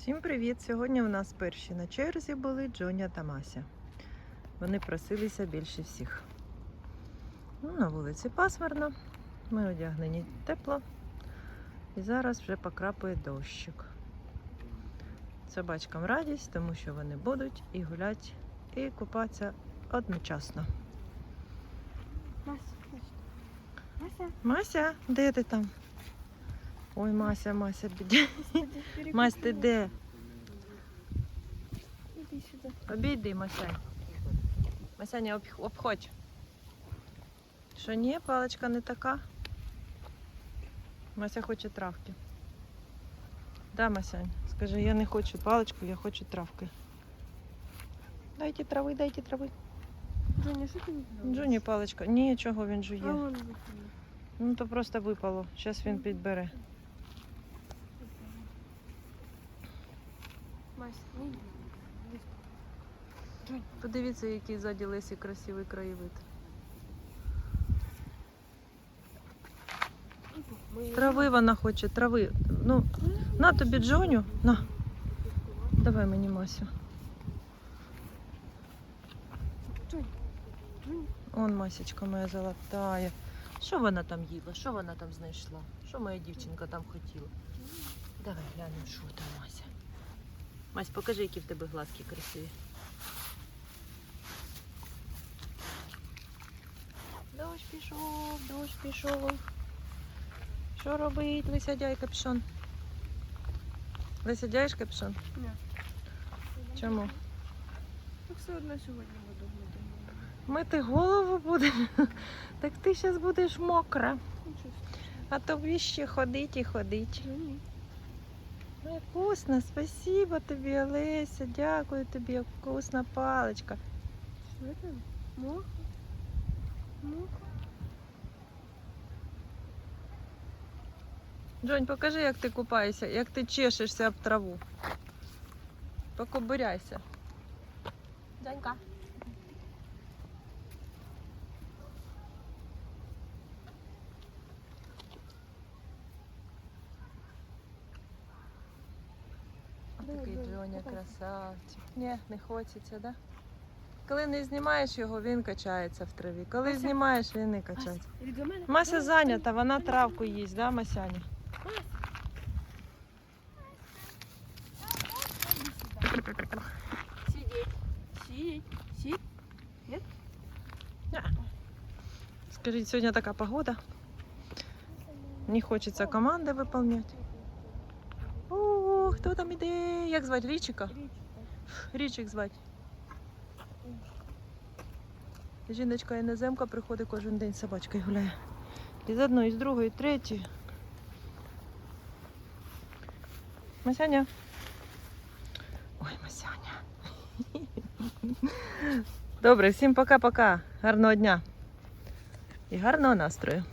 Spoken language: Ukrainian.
Всім привіт! Сьогодні у нас перші на черзі були Джоня та Мася. Вони просилися більше всіх. Ну, на вулиці пасмурно, ми одягнені тепло. І зараз вже покрапує дощик. Собачкам радість, тому що вони будуть і гулять, і купатися одночасно. Мася, Мася. Де ти там? Ой, Мася, Мася, біді. Мась, ти де? Іди сюди. Обійди, Масянь. Масяня, обходь. Що ні, паличка не така. Мася хоче травки. Да, Масянь, скажи, я не хочу паличку, я хочу травки. Дайте трави, дайте трави. Джоня, що ти відбуваєш? Джуні паличка. Ні, чого він жує. Ну то просто випало. Зараз він підбере. Мась, не йди. Джонь, Подивіться, який ззаді Лесі красивий краєвид. Трави вона хоче, трави. Ну, на тобі Джоню. На. Давай мені Масю. Он Масечка моя золотая. Що вона там їла? Що вона там знайшла? Що моя дівчинка там хотіла? Давай глянемо, що там Мася. Мась, покажи, які в тебе глазки красиві. Дощ пішов, дощ пішов. Що робить? Висядяй капюшон. Висядяєш капюшон? Ні. Чому? Ну, все одно сьогодні буду мити. Мити голову будеш? Так ти зараз будеш мокра. А тобі ще ходить і ходить. Джоні. Вкусно, спасибо тобі, Олеся, дякую тобі, вкусна паличка. Там? Мох? Мох? Джонь, покажи, як ти купаєшся, як ти чешешся об траву. Покобиряйся. Джонька. Давай, Купайся. красавчик. Ні, не хочеться, да? Коли не знімаєш його, він качається в траві. Коли Мася. знімаєш, він не качається. Мене. Мася зайнята, вона травку їсть, да, Масяня? Мася. Сидь. Скажіть, сьогодні така погода. Не хочеться команди виконувати. О, хто там іде? Як звати? Річика? Річик звати. Жіночка іноземка приходить кожен день з собачкою гуляє. І з одної, і з другої, і третьої. Масяня. Ой, Масяня. Добре, всім пока-пока. Гарного дня. І гарного настрою.